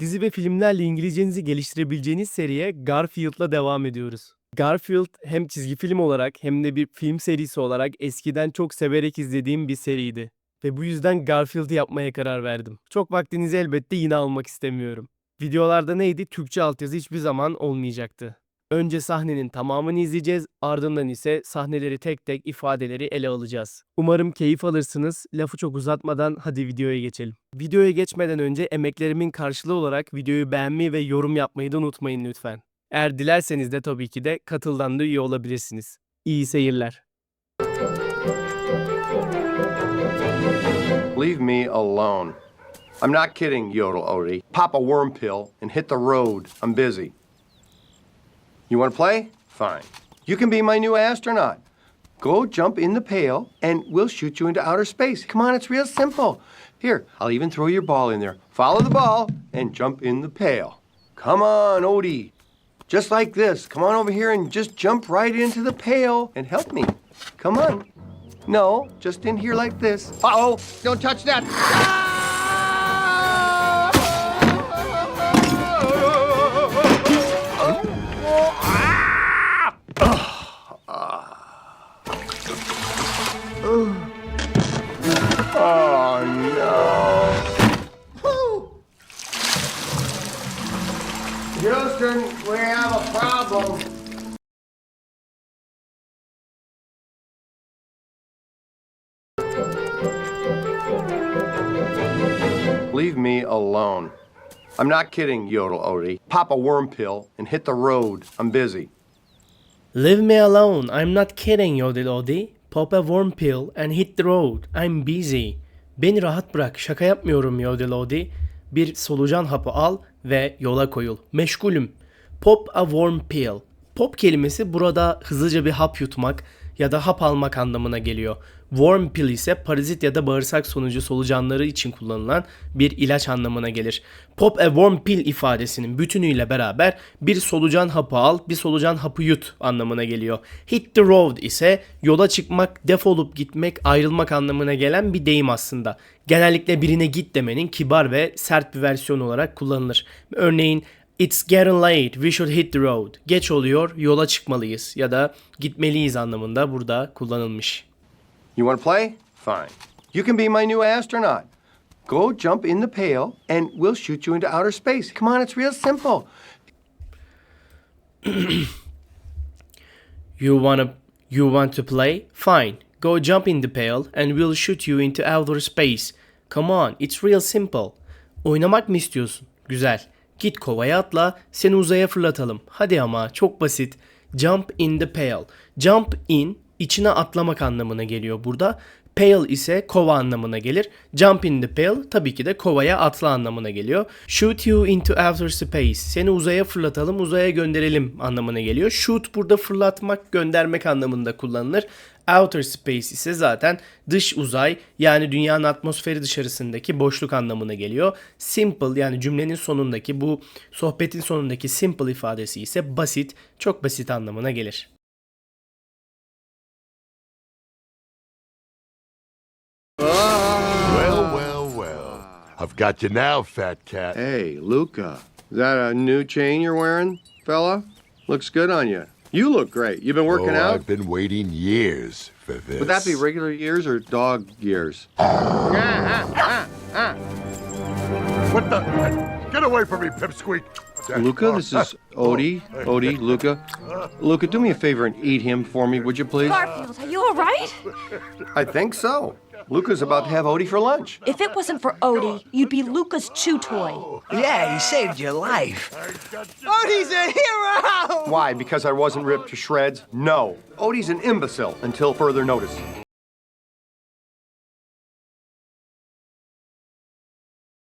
Dizi ve filmlerle İngilizcenizi geliştirebileceğiniz seriye Garfield'la devam ediyoruz. Garfield hem çizgi film olarak hem de bir film serisi olarak eskiden çok severek izlediğim bir seriydi. Ve bu yüzden Garfield'ı yapmaya karar verdim. Çok vaktinizi elbette yine almak istemiyorum. Videolarda neydi? Türkçe altyazı hiçbir zaman olmayacaktı. Önce sahnenin tamamını izleyeceğiz, ardından ise sahneleri tek tek ifadeleri ele alacağız. Umarım keyif alırsınız. Lafı çok uzatmadan hadi videoya geçelim. Videoya geçmeden önce emeklerimin karşılığı olarak videoyu beğenmeyi ve yorum yapmayı da unutmayın lütfen. Eğer dilerseniz de tabii ki de katıldan da üye olabilirsiniz. İyi seyirler. Leave me alone. I'm not kidding, Yodel Odie. Pop a worm pill and hit the road. I'm busy. You want to play? Fine. You can be my new astronaut. Go jump in the pail and we'll shoot you into outer space. Come on, it's real simple. Here, I'll even throw your ball in there. Follow the ball and jump in the pail. Come on, Odie. Just like this. Come on over here and just jump right into the pail and help me. Come on. No, just in here like this. Uh-oh, don't touch that. Oh, Leave me alone. I'm not kidding, Yodel Odie. Pop a worm pill and hit the road. I'm busy. Leave me alone. I'm not kidding Yodel Odi. Pop a worm pill and hit the road. I'm busy. Beni rahat bırak. Şaka yapmıyorum Yodel Odi. Bir solucan hapı al ve yola koyul. Meşgulüm. Pop a warm pill. Pop kelimesi burada hızlıca bir hap yutmak ya da hap almak anlamına geliyor. Warm pill ise parazit ya da bağırsak sonucu solucanları için kullanılan bir ilaç anlamına gelir. Pop a warm pill ifadesinin bütünüyle beraber bir solucan hapı al, bir solucan hapı yut anlamına geliyor. Hit the road ise yola çıkmak, defolup gitmek, ayrılmak anlamına gelen bir deyim aslında. Genellikle birine git demenin kibar ve sert bir versiyonu olarak kullanılır. Örneğin It's getting late, we should hit the road. Geç oluyor, yola çıkmalıyız ya da gitmeliyiz anlamında burada kullanılmış. You want to play? Fine. You can be my new astronaut. Go jump in the pail and we'll shoot you into outer space. Come on, it's real simple. You wanna you want to play? Fine. Go jump in the pail and we'll shoot you into outer space. Come on, it's real simple. Oynamak mı istiyorsun? Güzel. Git kovaya atla, seni uzaya fırlatalım. Hadi ama çok basit. Jump in the pail. Jump in içine atlamak anlamına geliyor burada. Pail ise kova anlamına gelir. Jump in the pail tabii ki de kovaya atla anlamına geliyor. Shoot you into outer space. Seni uzaya fırlatalım, uzaya gönderelim anlamına geliyor. Shoot burada fırlatmak, göndermek anlamında kullanılır. Outer space ise zaten dış uzay yani dünyanın atmosferi dışarısındaki boşluk anlamına geliyor. Simple yani cümlenin sonundaki bu sohbetin sonundaki simple ifadesi ise basit, çok basit anlamına gelir. Well, well, well. I've got you now, fat cat. Hey, Luca. Is that a new chain you're wearing, fella? Looks good on you. You look great. You've been working oh, out? I've been waiting years for this. Would that be regular years or dog years? What the? Get away from me, pipsqueak! Luca, this is Odie. Odie, Luca. Luca, do me a favor and eat him for me, would you please? Garfield, are you all right? I think so. Luca's about to have Odie for lunch. If it wasn't for Odie, you'd be Luca's chew toy. Yeah, he saved your life. Odie's a hero! Why? Because I wasn't ripped to shreds? No. Odie's an imbecile until further notice.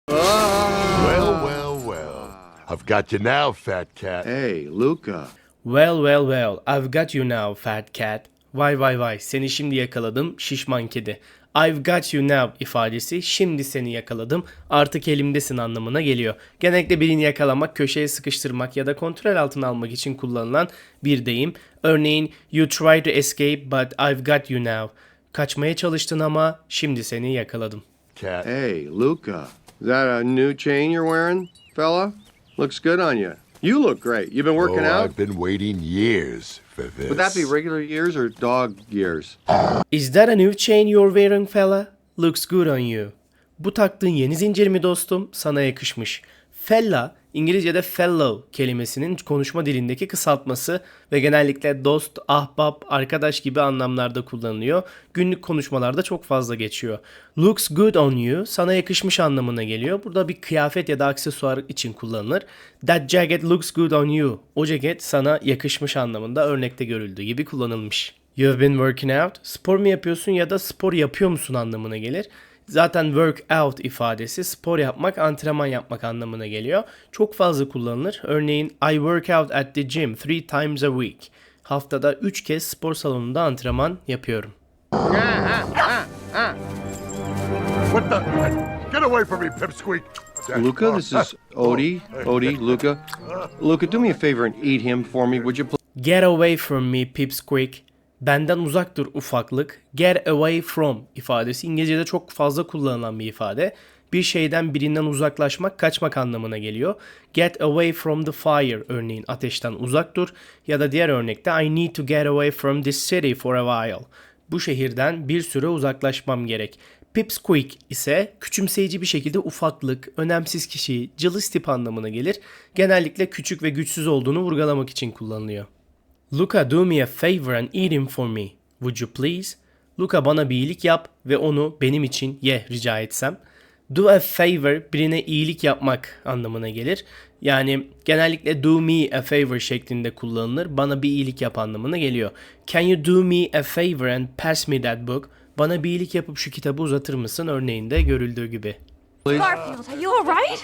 Well, well, well. I've got you now, fat cat. Hey, Luca. Well well well, I've got you now fat cat. Vay vay vay, seni şimdi yakaladım şişman kedi. I've got you now ifadesi şimdi seni yakaladım artık elimdesin anlamına geliyor. Genellikle birini yakalamak, köşeye sıkıştırmak ya da kontrol altına almak için kullanılan bir deyim. Örneğin you try to escape but I've got you now. Kaçmaya çalıştın ama şimdi seni yakaladım. Cat. Hey, Luca. Is that a new chain you're wearing, fella? Looks good on you. You look great. You been working oh, out? I've been waiting years for this. Would that be regular years or dog years? Is that a new chain you're wearing fella? Looks good on you. Bu taktığın yeni zincir mi dostum? Sana yakışmış. Fella, İngilizce'de fellow kelimesinin konuşma dilindeki kısaltması ve genellikle dost, ahbap, arkadaş gibi anlamlarda kullanılıyor. Günlük konuşmalarda çok fazla geçiyor. Looks good on you, sana yakışmış anlamına geliyor. Burada bir kıyafet ya da aksesuar için kullanılır. That jacket looks good on you. O ceket sana yakışmış anlamında örnekte görüldüğü gibi kullanılmış. You've been working out. Spor mu yapıyorsun ya da spor yapıyor musun anlamına gelir. Zaten work out ifadesi spor yapmak, antrenman yapmak anlamına geliyor. Çok fazla kullanılır. Örneğin I work out at the gym three times a week. Haftada 3 kez spor salonunda antrenman yapıyorum. What the? Get away from me, pipsqueak! Luca, this is Odie. Odie, Luca. Luca, do me a favor and eat him for me, would you please? Get away from me pipsqueak. Benden uzak dur ufaklık. Get away from ifadesi İngilizce'de çok fazla kullanılan bir ifade. Bir şeyden birinden uzaklaşmak, kaçmak anlamına geliyor. Get away from the fire örneğin ateşten uzak dur ya da diğer örnekte I need to get away from this city for a while. Bu şehirden bir süre uzaklaşmam gerek. Pipsqueak ise küçümseyici bir şekilde ufaklık, önemsiz kişi, cılız tip anlamına gelir. Genellikle küçük ve güçsüz olduğunu vurgulamak için kullanılıyor. Luca do me a favor and eat him for me. Would you please? Luca bana bir iyilik yap ve onu benim için ye rica etsem. Do a favor birine iyilik yapmak anlamına gelir. Yani genellikle do me a favor şeklinde kullanılır. Bana bir iyilik yap anlamına geliyor. Can you do me a favor and pass me that book? Bana bir iyilik yapıp şu kitabı uzatır mısın örneğinde görüldüğü gibi. Garfield, are you alright?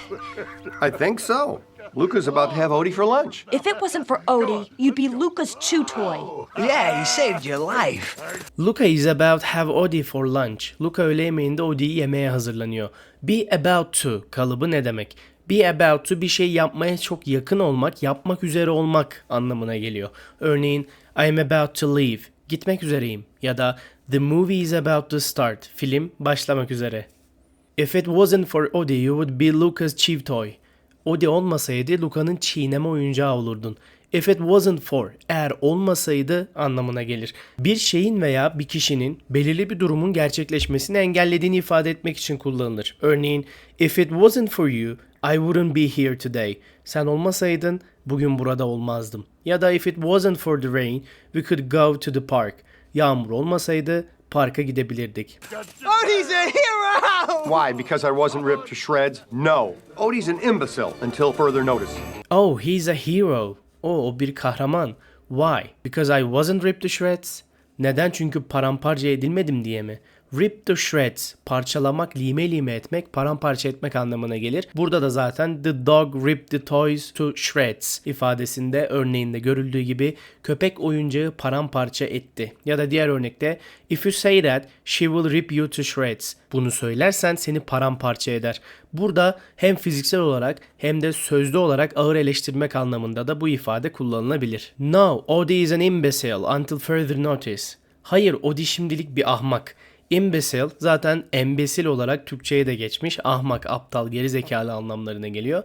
I think so. Luca's about to have Odie for lunch. If it wasn't for Odie, you'd be Luca's chew toy. Yeah, he saved your life. Luca is about to have Odie for lunch. Luca öğle yemeğinde Odie'yi yemeye hazırlanıyor. Be about to kalıbı ne demek? Be about to bir şey yapmaya çok yakın olmak, yapmak üzere olmak anlamına geliyor. Örneğin I am about to leave. Gitmek üzereyim. Ya da The movie is about to start. Film başlamak üzere. If it wasn't for Odie, you would be Luca's chief toy. Odie olmasaydı Luca'nın çiğneme oyuncağı olurdun. If it wasn't for, eğer olmasaydı anlamına gelir. Bir şeyin veya bir kişinin belirli bir durumun gerçekleşmesini engellediğini ifade etmek için kullanılır. Örneğin, if it wasn't for you, I wouldn't be here today. Sen olmasaydın bugün burada olmazdım. Ya da if it wasn't for the rain, we could go to the park. Yağmur olmasaydı parka gidebilirdik. Odie's a hero! Why? Because I wasn't ripped to shreds? No. Odie's an imbecile until further notice. Oh, he's a hero. O, o bir kahraman. Why? Because I wasn't ripped to shreds. Neden? Çünkü paramparça edilmedim diye mi? Rip to shreds, parçalamak, lime lime etmek, paramparça etmek anlamına gelir. Burada da zaten the dog ripped the toys to shreds ifadesinde örneğinde görüldüğü gibi köpek oyuncağı paramparça etti. Ya da diğer örnekte if you say that she will rip you to shreds. Bunu söylersen seni paramparça eder. Burada hem fiziksel olarak hem de sözlü olarak ağır eleştirmek anlamında da bu ifade kullanılabilir. No, Odie is an imbecile until further notice. Hayır, Odie şimdilik bir ahmak. Imbecile zaten embesil olarak Türkçe'ye de geçmiş. Ahmak, aptal, gerizekalı anlamlarına geliyor.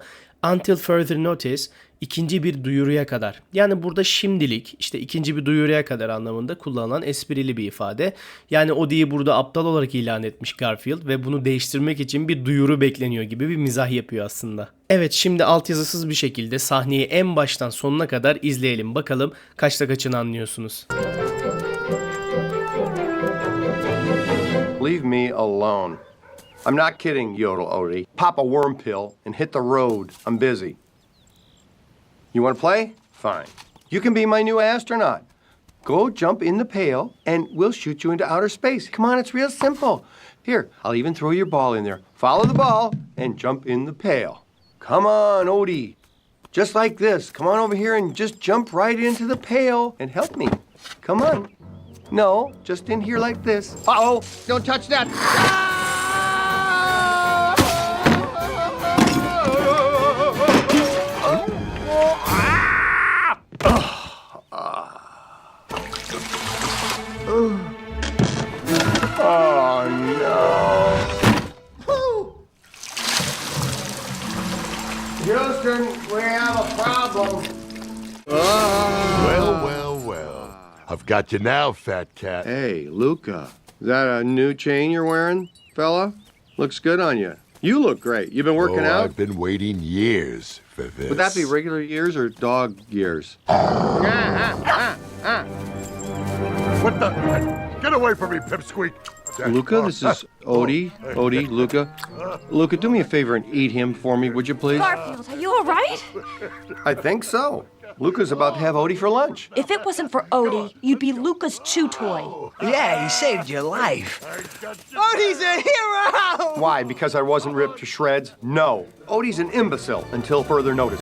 Until further notice ikinci bir duyuruya kadar. Yani burada şimdilik işte ikinci bir duyuruya kadar anlamında kullanılan esprili bir ifade. Yani Odie'yi burada aptal olarak ilan etmiş Garfield ve bunu değiştirmek için bir duyuru bekleniyor gibi bir mizah yapıyor aslında. Evet şimdi altyazısız bir şekilde sahneyi en baştan sonuna kadar izleyelim. Bakalım kaçta kaçını anlıyorsunuz. Leave me alone. I'm not kidding, Yodel Odie. Pop a worm pill and hit the road. I'm busy. You want to play? Fine. You can be my new astronaut. Go jump in the pail and we'll shoot you into outer space. Come on, it's real simple. Here, I'll even throw your ball in there. Follow the ball and jump in the pail. Come on, Odie. Just like this. Come on over here and just jump right into the pail and help me. Come on. No, just in here like this. Uh-oh, don't touch that. Oh, got you now, fat cat. Hey, Luca, is that a new chain you're wearing, fella? Looks good on you. You look great. You've been working oh, out? I've been waiting years for this. Would that be regular years or dog years? What the? Get away from me, pipsqueak! Luca, this is Odie. Odie, Luca. Luca, do me a favor and eat him for me, would you please? Garfield, are you all right? I think so. Luca's about to have Odie for lunch. If it wasn't for Odie, you'd be Luca's chew toy. Yeah, he saved your life. Odie's a hero! Why? Because I wasn't ripped to shreds? No. Odie's an imbecile until further notice.